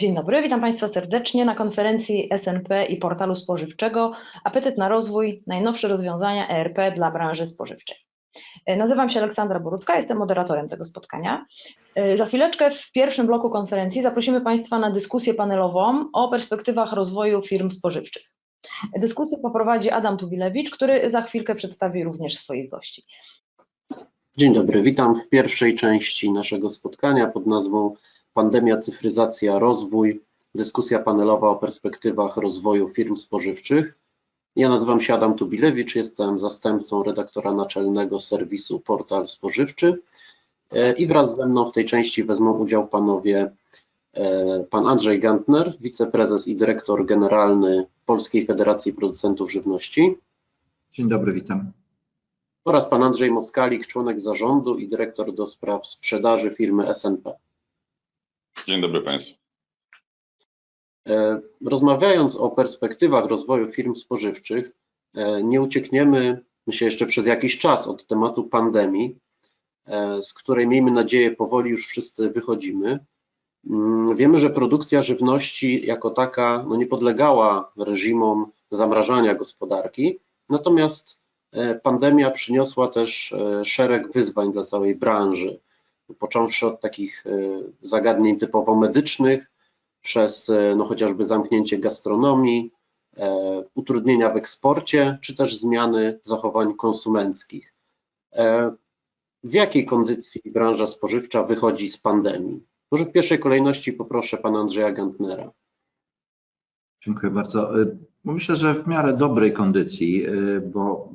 Dzień dobry, witam Państwa serdecznie na konferencji SNP i portalu spożywczego Apetyt na rozwój, najnowsze rozwiązania ERP dla branży spożywczej. E, Nazywam się Aleksandra Borucka, jestem moderatorem tego spotkania. E, Za chwileczkę w pierwszym bloku konferencji zaprosimy Państwa na dyskusję panelową o perspektywach rozwoju firm spożywczych. Dyskusję poprowadzi Adam Tubilewicz, który za chwilkę przedstawi również swoich gości. Dzień dobry, witam w pierwszej części naszego spotkania pod nazwą Pandemia, cyfryzacja, rozwój, dyskusja panelowa o perspektywach rozwoju firm spożywczych. Ja nazywam się Adam Tubilewicz, jestem zastępcą redaktora naczelnego serwisu Portal Spożywczy E, i wraz ze mną w tej części wezmą udział panowie e, pan Andrzej Gantner, wiceprezes i dyrektor generalny Polskiej Federacji Producentów Żywności Dzień dobry, witam. oraz pan Andrzej Moskalik, członek zarządu i dyrektor do spraw sprzedaży firmy SNP. Dzień dobry Państwu. E, Rozmawiając o perspektywach rozwoju firm spożywczych, e, nie uciekniemy, myślę, jeszcze przez jakiś czas od tematu pandemii, e, z której miejmy nadzieję powoli już wszyscy wychodzimy. Mm, Wiemy, że produkcja żywności jako taka no, nie podlegała reżimom zamrażania gospodarki, natomiast pandemia przyniosła też szereg wyzwań dla całej branży, począwszy od takich e, zagadnień typowo medycznych, przez e, no, chociażby zamknięcie gastronomii, e, utrudnienia w eksporcie, czy też zmiany zachowań konsumenckich. W jakiej kondycji branża spożywcza wychodzi z pandemii? Może w pierwszej kolejności poproszę pana Andrzeja Gantnera. Dziękuję bardzo. Myślę, że w miarę dobrej kondycji, bo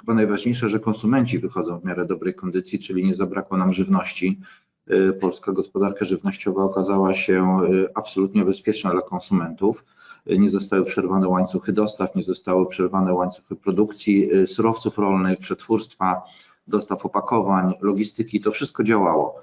chyba najważniejsze, że konsumenci wychodzą w miarę dobrej kondycji, czyli nie zabrakło nam żywności. Y, Polska gospodarka żywnościowa okazała się y, absolutnie bezpieczna dla konsumentów. Y, Nie zostały przerwane łańcuchy dostaw, nie zostały przerwane łańcuchy produkcji surowców rolnych, przetwórstwa, dostaw opakowań, logistyki. To wszystko działało.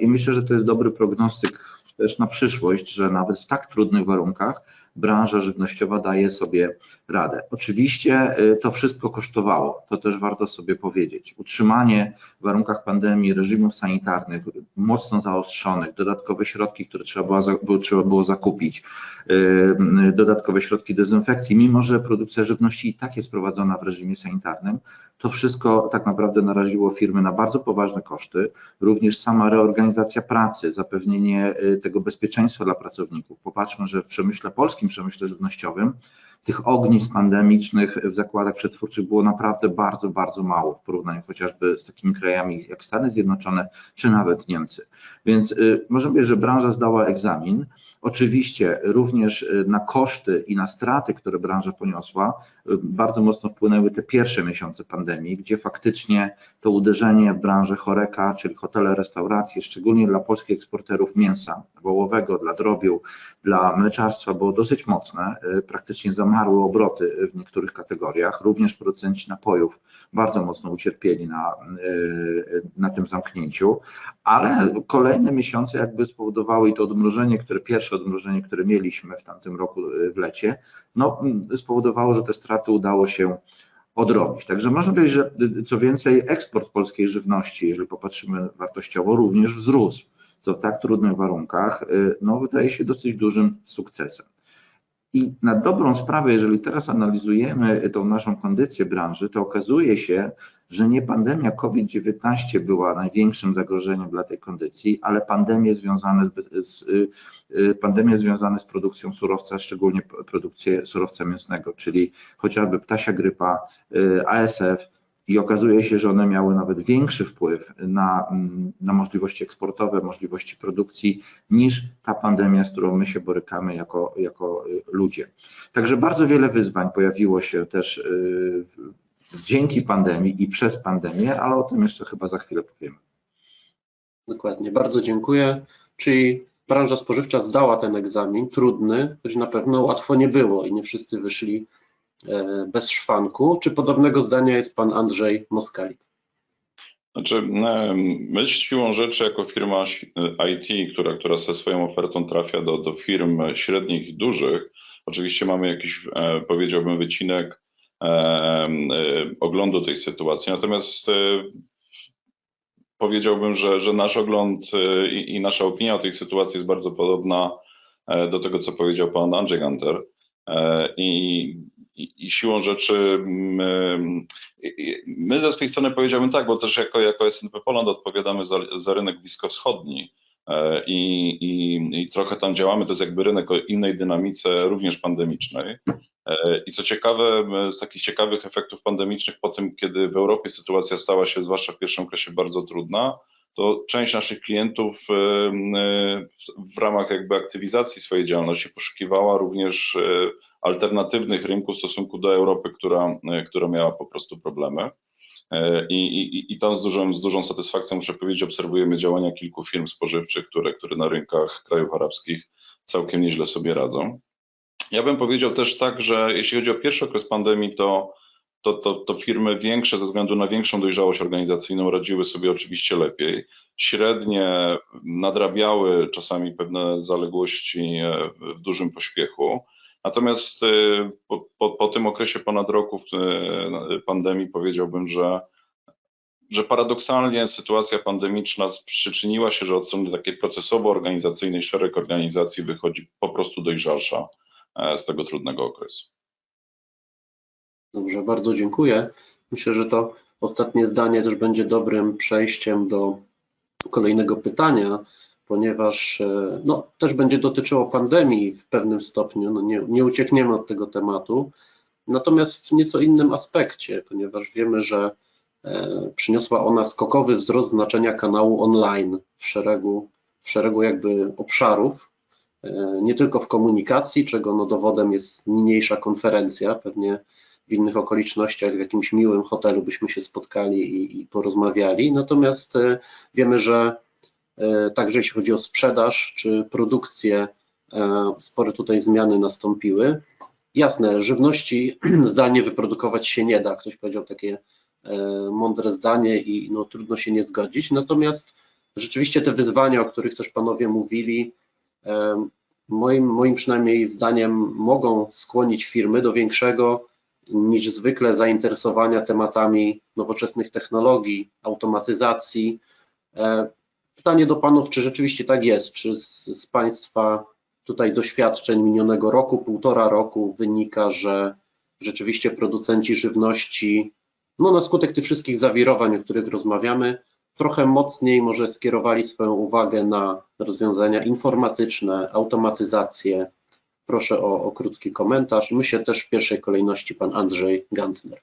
I myślę, że to jest dobry prognostyk też na przyszłość, że nawet w tak trudnych warunkach branża żywnościowa daje sobie radę. Oczywiście y, to wszystko kosztowało, to też warto sobie powiedzieć. Utrzymanie w warunkach pandemii reżimów sanitarnych mocno zaostrzonych, dodatkowe środki, które trzeba było, trzeba było zakupić, y, dodatkowe środki dezynfekcji, mimo że produkcja żywności i tak jest prowadzona w reżimie sanitarnym, to wszystko tak naprawdę naraziło firmy na bardzo poważne koszty. Również sama reorganizacja pracy, zapewnienie y, tego bezpieczeństwa dla pracowników. Popatrzmy, że w przemyśle polskim, przemyśle żywnościowym, tych ognisk pandemicznych w zakładach przetwórczych było naprawdę bardzo, bardzo mało w porównaniu chociażby z takimi krajami jak Stany Zjednoczone czy nawet Niemcy. Więc y, można powiedzieć, że branża zdała egzamin. Oczywiście również y, na koszty i na straty, które branża poniosła, y, bardzo mocno wpłynęły te pierwsze miesiące pandemii, gdzie faktycznie to uderzenie w branżę choreka, czyli hotele, restauracje, szczególnie dla polskich eksporterów mięsa wołowego, dla drobiu, dla mleczarstwa było dosyć mocne. Y, Praktycznie zamarły obroty w niektórych kategoriach. Również producenci napojów bardzo mocno ucierpieli na, y, na tym zamknięciu, ale kolejne miesiące jakby spowodowały i to odmrożenie, które pierwsze odmrożenie, które mieliśmy w tamtym roku y, w lecie, no mm, spowodowało, że te straty udało się odrobić. Także można powiedzieć, że y, co więcej, eksport polskiej żywności, jeżeli popatrzymy wartościowo, również wzrósł, co w tak trudnych warunkach, no wydaje się dosyć dużym sukcesem. I na dobrą sprawę, jeżeli teraz analizujemy tą naszą kondycję branży, to okazuje się, że nie pandemia COVID-19 była największym zagrożeniem dla tej kondycji, ale pandemie związane z, z, y, y, pandemie związane z produkcją surowca, szczególnie produkcję surowca mięsnego, czyli chociażby ptasia grypa, y, ASF, i okazuje się, że one miały nawet większy wpływ na, mm, na możliwości eksportowe, możliwości produkcji niż ta pandemia, z którą my się borykamy jako, jako y, ludzie. Także bardzo wiele wyzwań pojawiło się też y, dzięki pandemii i przez pandemię, ale o tym jeszcze chyba za chwilę powiemy. Dokładnie, bardzo dziękuję. Czyli branża spożywcza zdała ten egzamin, trudny, choć na pewno łatwo nie było i nie wszyscy wyszli bez szwanku. Czy podobnego zdania jest pan Andrzej Moskalik? Znaczy, em, my siłą rzeczy jako firma IT, która, która ze swoją ofertą trafia do, do firm średnich i dużych, oczywiście mamy jakiś, e, powiedziałbym, wycinek e, e, oglądu tej sytuacji. Natomiast e, powiedziałbym, że, że nasz ogląd e, i, i nasza opinia o tej sytuacji jest bardzo podobna e, do tego, co powiedział pan Andrzej Ganter. E, I, i, siłą rzeczy my, my ze swojej strony powiedziałbym tak, bo też jako, jako SNP Poland odpowiadamy za, za rynek bliskowschodni e, i, i, i trochę tam działamy, to jest jakby rynek o innej dynamice, również pandemicznej. E, I co ciekawe, z takich ciekawych efektów pandemicznych po tym, kiedy w Europie sytuacja stała się, zwłaszcza w pierwszym okresie, bardzo trudna, to część naszych klientów e, w- ramach jakby aktywizacji swojej działalności poszukiwała również e, alternatywnych rynków w stosunku do Europy, która, e, która miała po prostu problemy. I, i, I tam z dużą, z dużą satysfakcją muszę powiedzieć, obserwujemy działania kilku firm spożywczych, które, które na rynkach krajów arabskich całkiem nieźle sobie radzą. Ja bym powiedział też tak, że jeśli chodzi o pierwszy okres pandemii, to, to, to, to firmy większe ze względu na większą dojrzałość organizacyjną radziły sobie oczywiście lepiej. Średnie nadrabiały czasami pewne zaległości e, w dużym pośpiechu. Natomiast e, po, po, po tym okresie ponad roku e, pandemii powiedziałbym, że, że paradoksalnie sytuacja pandemiczna przyczyniła się, że od strony takiej procesowo-organizacyjnej szereg organizacji wychodzi po prostu dojrzalsza z tego trudnego okresu. Dobrze, bardzo dziękuję. Myślę, że to ostatnie zdanie też będzie dobrym przejściem do kolejnego pytania, ponieważ e, no, też będzie dotyczyło pandemii w pewnym stopniu. No, nie, nie uciekniemy od tego tematu, natomiast w nieco innym aspekcie, ponieważ wiemy, że e, przyniosła ona skokowy wzrost znaczenia kanału online w szeregu, w szeregu jakby obszarów, e, nie tylko w komunikacji, czego no dowodem jest niniejsza konferencja, pewnie w innych okolicznościach, w jakimś miłym hotelu byśmy się spotkali i, i porozmawiali. Natomiast e, wiemy, że e, także jeśli chodzi o sprzedaż czy produkcję, e, spore tutaj zmiany nastąpiły. Jasne, żywności zdalnie wyprodukować się nie da. Ktoś powiedział takie mądre zdanie i no, trudno się nie zgodzić. Natomiast rzeczywiście te wyzwania, o których też panowie mówili, moim, moim przynajmniej zdaniem mogą skłonić firmy do większego niż zwykle zainteresowania tematami nowoczesnych technologii, automatyzacji. E, Pytanie do panów, czy rzeczywiście tak jest? Czy z, z państwa tutaj doświadczeń minionego roku, półtora roku wynika, że rzeczywiście producenci żywności, no na skutek tych wszystkich zawirowań, o których rozmawiamy, trochę mocniej może skierowali swoją uwagę na rozwiązania informatyczne, automatyzację, Proszę o, o krótki komentarz. Myślę też w pierwszej kolejności pan Andrzej Gantner.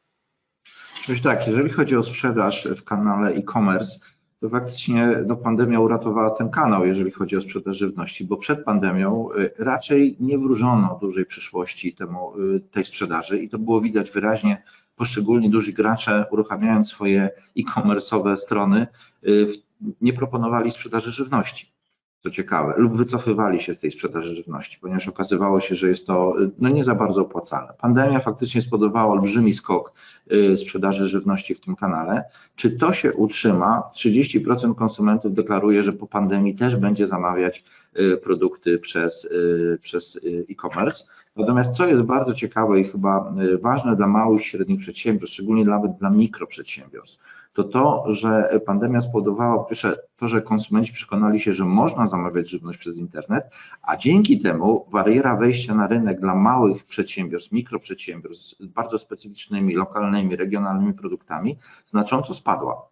Coś tak, jeżeli chodzi o sprzedaż w kanale e-commerce, to faktycznie no, pandemia uratowała ten kanał, jeżeli chodzi o sprzedaż żywności, bo przed pandemią y, raczej nie wróżono dużej przyszłości temu, y, tej sprzedaży i to było widać wyraźnie. Poszczególni duży gracze, uruchamiając swoje e-commerce'owe strony, y, nie proponowali sprzedaży żywności co ciekawe, lub wycofywali się z tej sprzedaży żywności, ponieważ okazywało się, że jest to no, nie za bardzo opłacalne. Pandemia faktycznie spowodowała olbrzymi skok y, sprzedaży żywności w tym kanale. Czy to się utrzyma? 30% konsumentów deklaruje, że po pandemii też będzie zamawiać y, produkty przez, y, przez e-commerce. Natomiast co jest bardzo ciekawe i chyba ważne dla małych i średnich przedsiębiorstw, szczególnie nawet dla mikroprzedsiębiorstw, to to, że pandemia spowodowała po pierwsze to, że konsumenci przekonali się, że można zamawiać żywność przez internet, a dzięki temu bariera wejścia na rynek dla małych przedsiębiorstw, mikroprzedsiębiorstw z bardzo specyficznymi, lokalnymi, regionalnymi produktami znacząco spadła.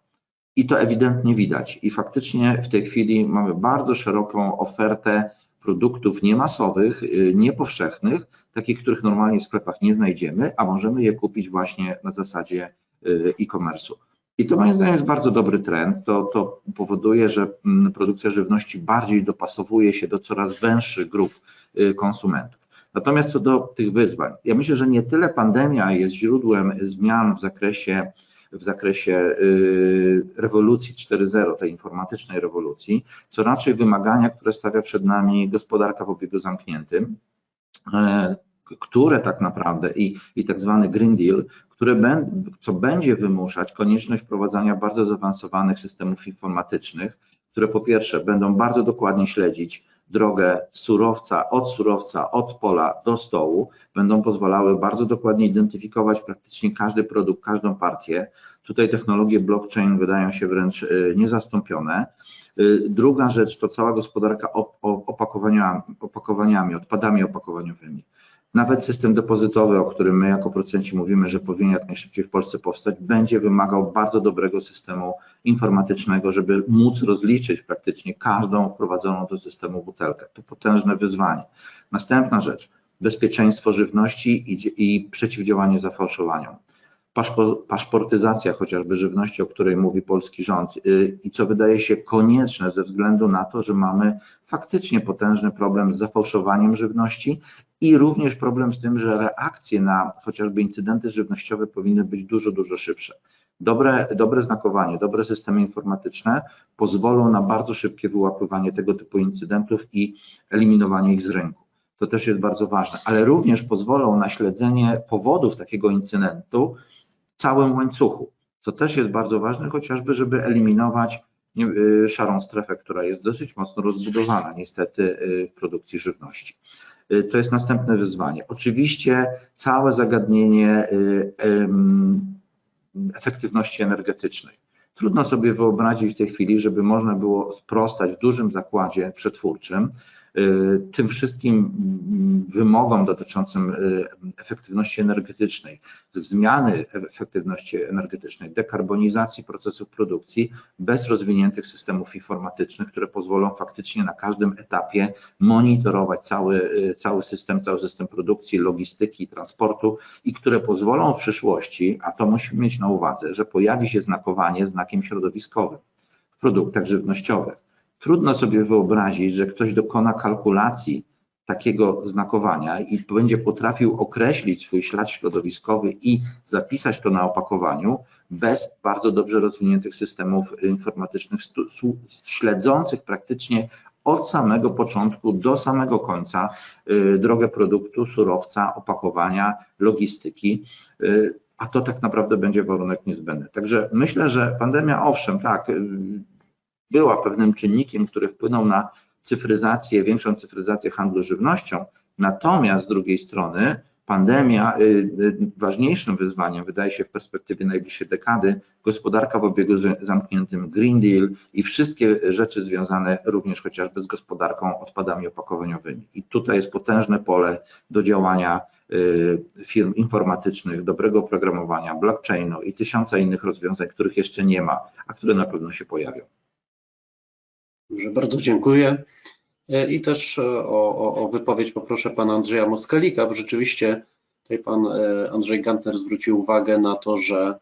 I to ewidentnie widać. I faktycznie w tej chwili mamy bardzo szeroką ofertę produktów niemasowych, y, niepowszechnych, takich, których normalnie w sklepach nie znajdziemy, a możemy je kupić właśnie na zasadzie y, e-commerce'u. I to moim zdaniem jest bardzo dobry trend. To, to powoduje, że mm, produkcja żywności bardziej dopasowuje się do coraz węższych grup y, konsumentów. Natomiast co do tych wyzwań, ja myślę, że nie tyle pandemia jest źródłem zmian w zakresie w zakresie y, rewolucji 4.0, tej informatycznej rewolucji, co raczej wymagania, które stawia przed nami gospodarka w obiegu zamkniętym, e, które tak naprawdę i, i tak zwany Green Deal, które ben, co będzie wymuszać konieczność wprowadzania bardzo zaawansowanych systemów informatycznych, które po pierwsze będą bardzo dokładnie śledzić drogę surowca od surowca, od pola do stołu, będą pozwalały bardzo dokładnie identyfikować praktycznie każdy produkt, każdą partię, Tutaj technologie blockchain wydają się wręcz y, niezastąpione. Y, Druga rzecz to cała gospodarka op- o- opakowaniami, opakowaniami, odpadami opakowaniowymi. Nawet system depozytowy, o którym my jako producenci mówimy, że powinien jak najszybciej w Polsce powstać, będzie wymagał bardzo dobrego systemu informatycznego, żeby móc rozliczyć praktycznie każdą wprowadzoną do systemu butelkę. To potężne wyzwanie. Następna rzecz, bezpieczeństwo żywności i, i przeciwdziałanie zafałszowaniom. Paszpo, paszportyzacja chociażby żywności, o której mówi polski rząd yy, i co wydaje się konieczne ze względu na to, że mamy faktycznie potężny problem z zafałszowaniem żywności i również problem z tym, że reakcje na chociażby incydenty żywnościowe powinny być dużo, dużo szybsze. Dobre, dobre znakowanie, dobre systemy informatyczne pozwolą na bardzo szybkie wyłapywanie tego typu incydentów i eliminowanie ich z rynku. To też jest bardzo ważne, ale również pozwolą na śledzenie powodów takiego incydentu całym łańcuchu, co też jest bardzo ważne, chociażby, żeby eliminować y, szarą strefę, która jest dosyć mocno rozbudowana niestety y, w produkcji żywności. Y, To jest następne wyzwanie. Oczywiście całe zagadnienie efektywności energetycznej. Trudno sobie wyobrazić w tej chwili, żeby można było sprostać w dużym zakładzie przetwórczym tym wszystkim mm, wymogom dotyczącym y, efektywności energetycznej, zmiany efektywności energetycznej, dekarbonizacji procesów produkcji bez rozwiniętych systemów informatycznych, które pozwolą faktycznie na każdym etapie monitorować cały, y, cały system, cały system produkcji, logistyki, transportu i które pozwolą w przyszłości, a to musimy mieć na uwadze, że pojawi się znakowanie znakiem środowiskowym w produktach żywnościowych. Trudno sobie wyobrazić, że ktoś dokona kalkulacji takiego znakowania i będzie potrafił określić swój ślad środowiskowy i zapisać to na opakowaniu bez bardzo dobrze rozwiniętych systemów informatycznych śledzących praktycznie od samego początku do samego końca y, drogę produktu, surowca, opakowania, logistyki, y, a to tak naprawdę będzie warunek niezbędny. Także myślę, że pandemia, owszem, tak, y, była pewnym czynnikiem, który wpłynął na cyfryzację, większą cyfryzację handlu żywnością, natomiast z drugiej strony pandemia, y, y, ważniejszym wyzwaniem wydaje się w perspektywie najbliższej dekady gospodarka w obiegu zamkniętym, Green Deal i wszystkie rzeczy związane również chociażby z gospodarką odpadami opakowaniowymi. I tutaj jest potężne pole do działania y, firm informatycznych, dobrego oprogramowania, blockchainu i tysiąca innych rozwiązań, których jeszcze nie ma, a które na pewno się pojawią. Dobrze, bardzo dziękuję. E, I też e, o, o, o wypowiedź poproszę pana Andrzeja Moskalika, bo rzeczywiście tutaj pan e, Andrzej Gantner zwrócił uwagę na to, że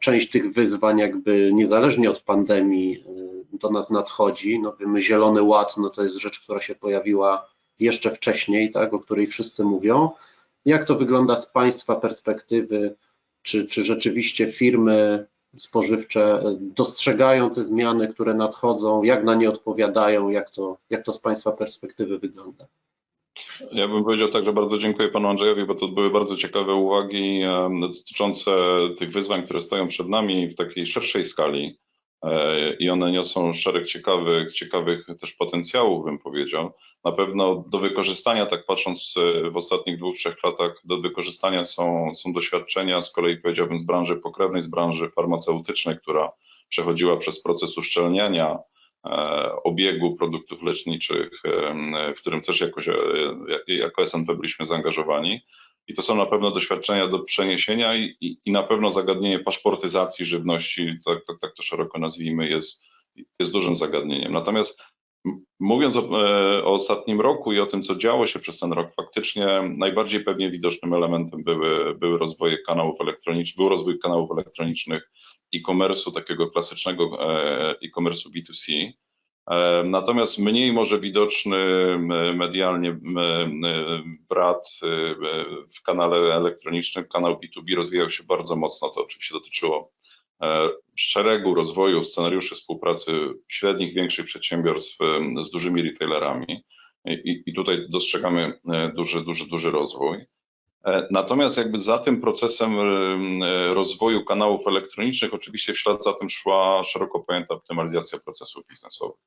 część tych wyzwań jakby niezależnie od pandemii do nas nadchodzi. No wiemy, Zielony Ład no to jest rzecz, która się pojawiła jeszcze wcześniej, tak, o której wszyscy mówią. Jak to wygląda z Państwa perspektywy? Czy, czy rzeczywiście firmy spożywcze dostrzegają te zmiany, które nadchodzą, jak na nie odpowiadają, jak to, jak to z Państwa perspektywy wygląda? Ja bym powiedział tak, że bardzo dziękuję panu Andrzejowi, bo to były bardzo ciekawe uwagi dotyczące tych wyzwań, które stoją przed nami w takiej szerszej skali i one niosą szereg ciekawych, ciekawych też potencjałów, bym powiedział. Na pewno do wykorzystania, tak patrząc e, w ostatnich dwóch, trzech latach, do wykorzystania są, są doświadczenia z kolei powiedziałbym z branży pokrewnej, z branży farmaceutycznej, która przechodziła przez proces uszczelniania e, obiegu produktów leczniczych, w którym też jakoś, e, jako SNP byliśmy zaangażowani. I to są na pewno doświadczenia do przeniesienia i, i, i na pewno zagadnienie paszportyzacji żywności, tak, tak, tak to szeroko nazwijmy, jest, jest dużym zagadnieniem. Natomiast mówiąc o, e, o ostatnim roku i o tym, co działo się przez ten rok, faktycznie najbardziej pewnie widocznym elementem były, były rozwoje kanałów elektronicznych, był rozwój kanałów elektronicznych e-commerce'u, takiego klasycznego e-commerce'u B2C. E, Natomiast mniej może widoczny medialnie brat e, w kanale elektronicznym, kanał B2B rozwijał się bardzo mocno. To oczywiście dotyczyło e, szeregu rozwoju scenariuszy współpracy średnich, większych przedsiębiorstw z dużymi retailerami. I, tutaj dostrzegamy duży, duży, duży rozwój. E, Natomiast jakby za tym procesem e, rozwoju kanałów elektronicznych, oczywiście w ślad za tym szła szeroko pojęta optymalizacja procesów biznesowych.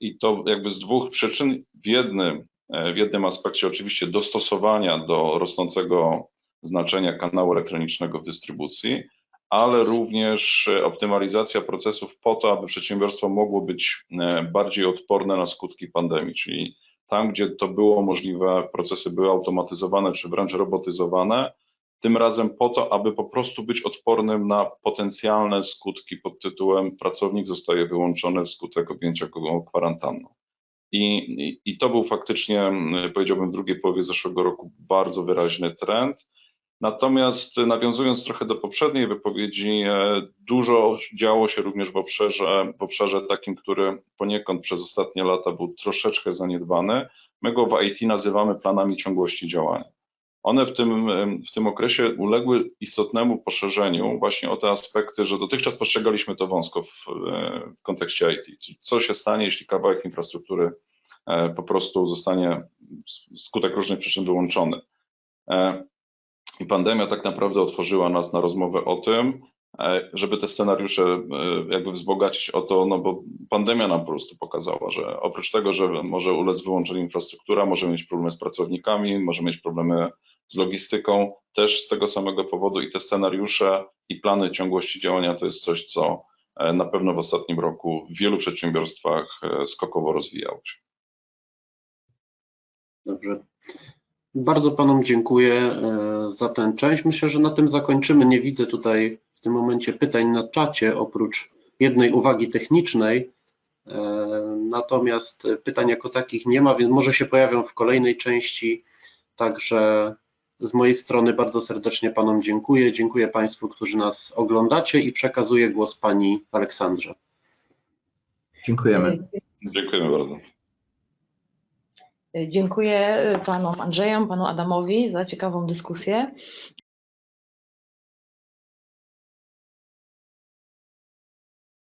I to jakby z dwóch przyczyn. W jednym, e, w jednym aspekcie oczywiście dostosowania do rosnącego znaczenia kanału elektronicznego w dystrybucji, ale również optymalizacja procesów po to, aby przedsiębiorstwo mogło być bardziej odporne na skutki pandemii, czyli tam, gdzie to było możliwe, procesy były automatyzowane czy wręcz robotyzowane, tym razem po to, aby po prostu być odpornym na potencjalne skutki pod tytułem pracownik zostaje wyłączony wskutek objęcia go kwarantanną. I, i, I to był faktycznie, powiedziałbym, w drugiej połowie zeszłego roku bardzo wyraźny trend. Natomiast nawiązując trochę do poprzedniej wypowiedzi, e, dużo działo się również w obszarze, w obszarze takim, który poniekąd przez ostatnie lata był troszeczkę zaniedbany. My go w IT nazywamy planami ciągłości działania. One w tym, w tym okresie uległy istotnemu poszerzeniu właśnie o te aspekty, że dotychczas postrzegaliśmy to wąsko w, w kontekście IT. Co się stanie, jeśli kawałek infrastruktury e, po prostu zostanie skutek różnych przyczyn wyłączony. E, I pandemia tak naprawdę otworzyła nas na rozmowę o tym, e, żeby te scenariusze jakby wzbogacić o to, no bo pandemia nam po prostu pokazała, że oprócz tego, że może ulec wyłączeniu infrastruktura, może mieć problemy z pracownikami, może mieć problemy z logistyką, też z tego samego powodu i te scenariusze i plany ciągłości działania to jest coś, co e, na pewno w ostatnim roku w wielu przedsiębiorstwach e, skokowo rozwijało się. Dobrze. Bardzo Panom dziękuję e, za tę część. Myślę, że na tym zakończymy. Nie widzę tutaj w tym momencie pytań na czacie, oprócz jednej uwagi technicznej. Natomiast pytań jako takich nie ma, więc może się pojawią w kolejnej części. Także z mojej strony bardzo serdecznie Panom dziękuję. Dziękuję Państwu, którzy nas oglądacie i przekazuję głos Pani Aleksandrze. Dziękujemy. Dziękujemy bardzo. Dziękuję panom Andrzejom, panu Adamowi za ciekawą dyskusję.